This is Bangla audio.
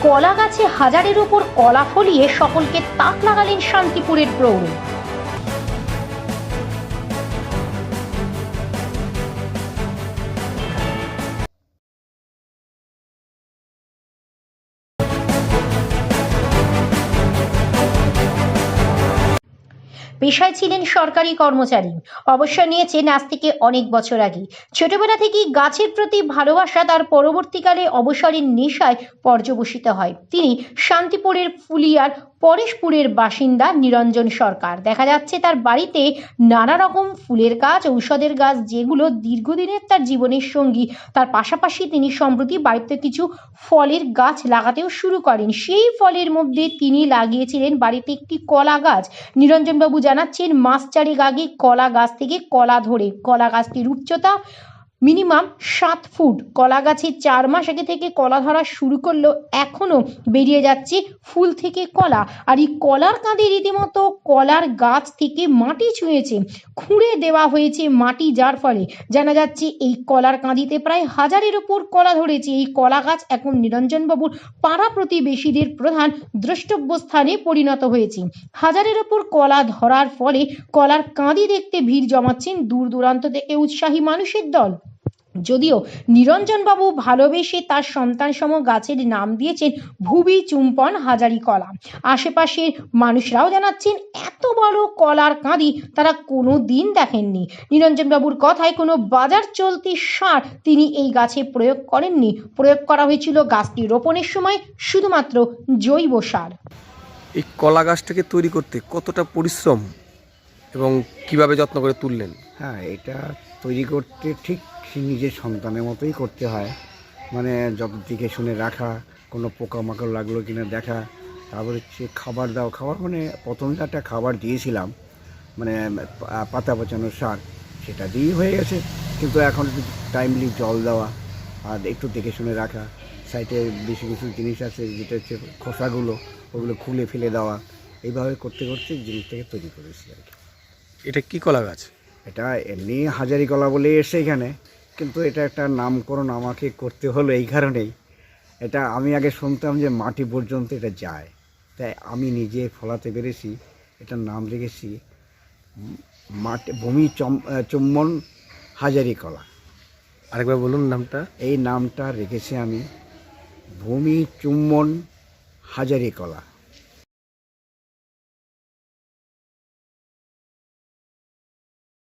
কলা গাছে হাজারের ওপর কলা ফলিয়ে সকলকে তাক লাগালেন শান্তিপুরের প্রৌঢ় পেশায় ছিলেন সরকারি কর্মচারী। অবসর নিয়েছেন আজ থেকে অনেক বছর আগে। ছোটবেলা থেকেই গাছের প্রতি ভালোবাসা তার পরবর্তীকালে অবসরের নেশায় পর্যবসিত হয়। তিনি শান্তিপুরের ফুলিয়ার পরেশপুরের বাসিন্দা নিরঞ্জন সরকার। দেখা যাচ্ছে তার বাড়িতে নানা রকম ফুলের গাছ, ঔষধের গাছ, যেগুলো দীর্ঘদিনের তার জীবনের সঙ্গী। তার পাশাপাশি তিনি সম্প্রতি বাড়িতে কিছু ফলের গাছ লাগাতেও শুরু করেন। সেই ফলের মধ্যে তিনি লাগিয়েছিলেন বাড়িতে একটি কলা গাছ। নিরঞ্জনবাবু জানাচ্ছেন মাস চারেক আগে কলা গাছ থেকে কলা ধরে। কলা গাছটির উচ্চতা মিনিমাম সাত ফুট। কলা গাছে চার মাস আগে থেকে কলা ধরা শুরু করলেও এখনও বেরিয়ে যাচ্ছে ফুল থেকে কলা। আর এই কলার কাঁধে রীতিমতো কলার গাছ থেকে মাটি ছুঁয়েছে। খুঁড়ে দেওয়া হয়েছে মাটি যার ফলে। জানা যাচ্ছে এই কলার কাঁদিতে প্রায় হাজারের ওপর কলা ধরেছে। এই কলা গাছ এখন নিরঞ্জনবাবুর পাড়া প্রতিবেশীদের প্রধান দ্রষ্টব্য স্থানে পরিণত হয়েছে। হাজারের ওপর কলা ধরার ফলে কলার কাঁদি দেখতে ভিড় জমাচ্ছেন দূর দূরান্ত থেকে উৎসাহী মানুষের দল। যদিও নিরঞ্জনবাবু ভালোবেসে তার সন্তান সম গাছের নাম দিয়েছেন ভুবি চুম্পন হাজারি কলা। আশেপাশের মানুষরাও জানাচ্ছেন, এত বড় কলার কাঁদি তারা কোনো দিন দেখেননি। নিরঞ্জনবাবুর কথায় কোনো বাজার চলতি সার তিনি এই গাছে প্রয়োগ করেননি। প্রয়োগ করা হয়েছিল গাছটি রোপণের সময় শুধুমাত্র জৈব সার। এই কলা গাছটাকে তৈরি করতে কতটা পরিশ্রম এবং কীভাবে যত্ন করে তুললেন? হ্যাঁ এটা তৈরি করতে ঠিক নিজের সন্তানের মতোই করতে হয়। মানে যত দিকে শুনে রাখা, কোনো পোকামাকড় লাগল কিনা দেখা, তারপর হচ্ছে খাবার দাও, খাবার মানে প্রথমে একটা খাবার দিয়েছিলাম মানে পাতা পচানোর সার সেটা দিয়েই হয়ে গেছে। কিন্তু এখন টাইমলি জল দেওয়া আর একটু দেখে শুনে রাখা সাইডে বেশি কিছু জিনিস আছে, যেটা হচ্ছে খোসাগুলো, ওগুলো খুলে ফেলে দেওয়া, এইভাবে করতে করতে জিনিসটাকে তৈরি করেছি আর কি। এটা কি কলা গাছ? এটা এমনি হাজারি কলা বলে এসে এখানে কিন্তু এটা একটা নামকরণ আমাকে করতে হলো এই কারণেই। এটা আমি আগে শুনতাম যে মাটি পর্যন্ত এটা যায় তাই আমি নিজে ফলাতে পেরেছি এটার নাম রেখেছি মাটি ভূমি চম চুম্বন হাজারি কলা। আরেকবার বলুন নামটা। এই নামটা রেখেছি আমি ভূমি চুম্বন হাজারি কলা।